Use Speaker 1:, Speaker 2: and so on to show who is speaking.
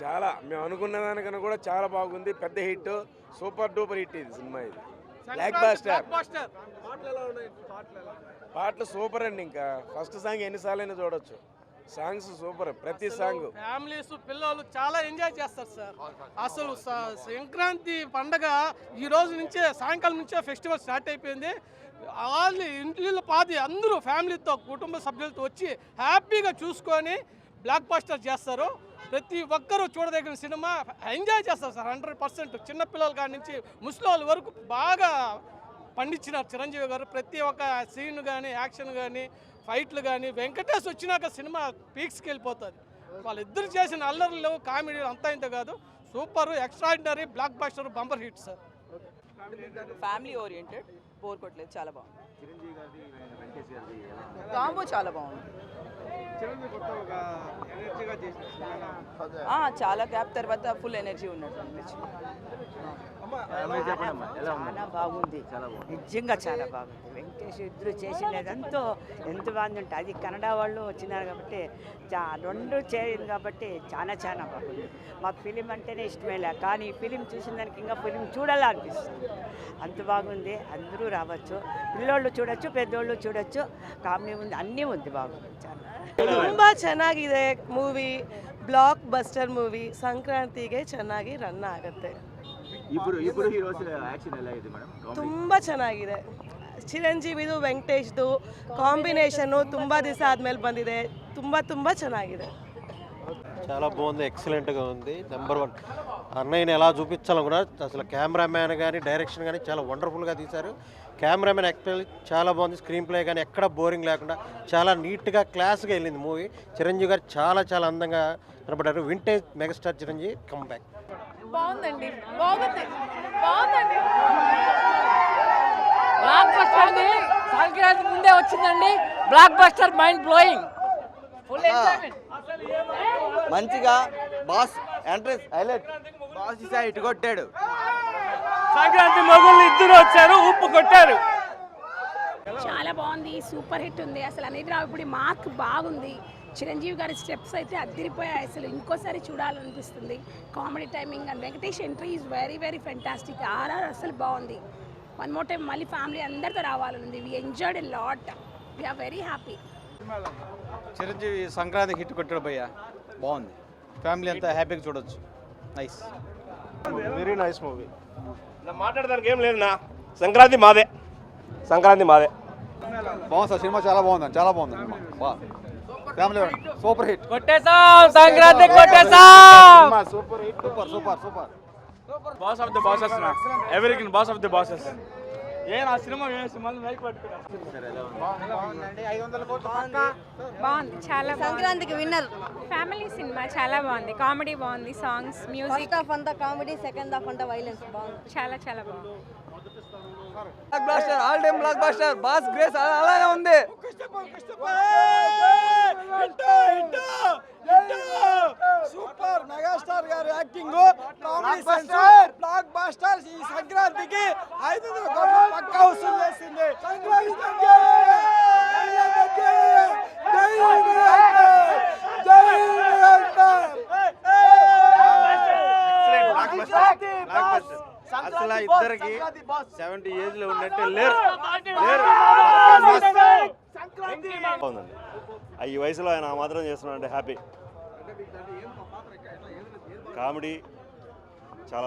Speaker 1: చాలా. మేము అనుకున్న దానికన్నా కూడా చాలా బాగుంది. పెద్ద హిట్. సూపర్ డూపర్ హిట్ ఇది సినిమా ఇది. బ్లాక్ బాస్టర్ పాటలు సూపర్ అండి ఇంకా. ఫస్ట్ సాంగ్ ఎన్నిసార్లు అయినా చూడొచ్చు. Songs super. ప్రతి సాంగ్.
Speaker 2: ఫ్యామిలీస్ పిల్లలు చాలా ఎంజాయ్ చేస్తారు సార్. అసలు సంక్రాంతి పండగ ఈ రోజు నుంచే సాయంకాలం నుంచే ఫెస్టివల్ స్టార్ట్ అయిపోయింది. వాళ్ళు ఇంట్లో పాది అందరూ ఫ్యామిలీతో కుటుంబ సభ్యులతో వచ్చి హ్యాపీగా చూసుకొని బ్లాక్ బాస్టర్ చేస్తారు. ప్రతి ఒక్కరూ చూడదగిన సినిమా. ఎంజాయ్ చేస్తారు సార్ హండ్రెడ్ పర్సెంట్. చిన్నపిల్లల కాడి నుంచి ముసలి వరకు బాగా పండించినారు చిరంజీవి గారు. ప్రతి ఒక్క సీన్ కానీ యాక్షన్ కానీ ఫైట్లు కానీ వెంకటేష్ వచ్చినాక సినిమా పీక్స్కి వెళ్ళిపోతుంది వాళ్ళిద్దరు చేసిన అల్లర్లు కామెడీ అంతా ఇంత కాదు. Super extraordinary blockbuster bumper hit sir.
Speaker 3: Family oriented bore కొట్టలేదు చాలా బాగుంది. కాంబో చాలా బాగుంది. చాలా గ్యాప్ తర్వాత ఫుల్ ఎనర్జీ ఉన్నట్టు అనిపించింది
Speaker 4: చాలా బాగుంది. నిజంగా చాలా బాగుంది. వెంకటేష్ ఇద్దరు చేసినది ఎంతో ఎంత బాగుంది ఉంటుంది అది కన్నడ వాళ్ళు వచ్చినారు కాబట్టి చా రెండు చేరింది కాబట్టి చాలా చాలా బాగుంది. మాకు ఫిలిం అంటేనే ఇష్టమేలే కానీ ఈ ఫిలిం చూసిన దానికి ఇంకా ఫిలిం చూడాలనిపిస్తుంది. అంత బాగుంది అందరూ రావచ్చు. పిల్లోళ్ళు చూడొచ్చు పెద్దోళ్ళు చూడొచ్చు. కామెడీ ఉంది అన్నీ ఉంది బాగుంది. చాలా.
Speaker 5: ತುಂಬ ಚೆನ್ನಾಗಿದೆ ಮೂವಿ ಬ್ಲಾಕ್ ಬಸ್ಟರ್ ಮೂವಿ. ಸಂಕ್ರಾಂತಿಗೆ ಚೆನ್ನಾಗಿ ರನ್ ಆಗುತ್ತೆ. ತುಂಬ ಚೆನ್ನಾಗಿದೆ. ಚಿರಂಜೀವಿದು ವೆಂಕಟೇಶ್ದು ಕಾಂಬಿನೇಷನ್ನು ತುಂಬ ದಿವಸ ಆದಮೇಲೆ ಬಂದಿದೆ. ತುಂಬ ತುಂಬ ಚೆನ್ನಾಗಿದೆ.
Speaker 6: చాలా బాగుంది ఎక్సలెంట్గా ఉంది. నెంబర్ వన్ అన్నయ్యని ఎలా చూపించాలనుకున్నా అసలు కెమెరామ్యాన్ కానీ డైరెక్షన్ కానీ చాలా వండర్ఫుల్గా తీశారు. కెమెరామ్యాన్ యాక్చువల్లీ చాలా బాగుంది. స్క్రీన్ ప్లే కానీ ఎక్కడ బోరింగ్ లేకుండా చాలా నీట్గా క్లాస్గా వెళ్ళింది మూవీ చిరంజీవి గారు చాలా చాలా అందంగా కనపడ్డారు. Vintage megastar Chiranjeevi come back
Speaker 7: బాగుందండి. బాగుంది. బాగుందండి.
Speaker 8: బ్లాక్ బస్టర్ సంక్రాంతి ముందే వచ్చిందండి. Blockbuster mind blowing full enjoyment
Speaker 9: మంచిగా బాస్ ఎంట్రెన్స్ హైలైట్. బాస్ ఇటు కొట్టాడు.
Speaker 2: సంక్రాంతి మొగుళ్ళు ఇద్దరు వచ్చారు ఉప్పు కొట్టారు.
Speaker 7: చాలా బాగుంది సూపర్ హిట్ ఉంది. అసలు అనేది రావుడి మార్క్ బాగుంది. చిరంజీవి గారి స్టెప్స్ అయితే అద్దరిపోయాయి అసలు. ఇంకోసారి చూడాలనిపిస్తుంది. Comedy timing and Venkatesh entry is very very fantastic RR అసలు బాగుంది. వన్ మోర్ టైం మళ్ళీ ఫ్యామిలీ అందరితో రావాలనుంది. We enjoyed a lot we're very happy
Speaker 9: Chiranjeevi Sankranti hit కొట్టాడు భయ్య. బాగుంది. ఫ్యామిలీ అంతా హ్యాపీగా చూడొచ్చు. నైస్
Speaker 6: వెరీ నైస్ మూవీ
Speaker 1: మాట్లాడడానికి ఏం లేదునా సంక్రాంతి మాదే. సంక్రాంతి మాదే.
Speaker 9: బాగుంది సార్ సినిమా చాలా బాగుంది చాలా బాగుంది. సినిమా బా ఫ్యామిలీ సూపర్ హిట్
Speaker 8: కొట్టేసాం Sankranti కొట్టేసాం
Speaker 9: super hit super super super
Speaker 1: boss of the bosses ఎవరికి బాస్ ఆఫ్ ది బాసెస్ ఏ నా సినిమా వేసి మళ్ళీ మైక్ పట్టుకున్నా
Speaker 7: బాగుంది. చాలా
Speaker 5: సంక్రాంతికి విన్నర్
Speaker 7: ఫ్యామిలీ సినిమా చాలా బాగుంది. కామెడీ బాగుంది. సాంగ్స్ మ్యూజిక్
Speaker 5: హాఫ్ అంతా కామెడీ సెకండ్ హాఫ్ అంతా వైలెన్స్ బాగుంది.
Speaker 7: చాలా చాలా బాగుంది.
Speaker 9: Blockbuster all time blockbuster boss grace అలానే ఉంది.
Speaker 2: సూపర్ మెగాస్టార్ గారి యాక్టింగ్ కామెడీ బ్లాక్ బాస్టర్ ఈ సంక్రాంతికి ఐదు వసూలు చేసింది
Speaker 6: అసలు ఇద్దరికి సెవెంటీ ఏజ్లో ఉన్నట్టే లేరు. ఈ వయసులో ఆయన ఆ మాత్రం చేస్తున్నాడంటే హ్యాపీ కామెడీ చాలా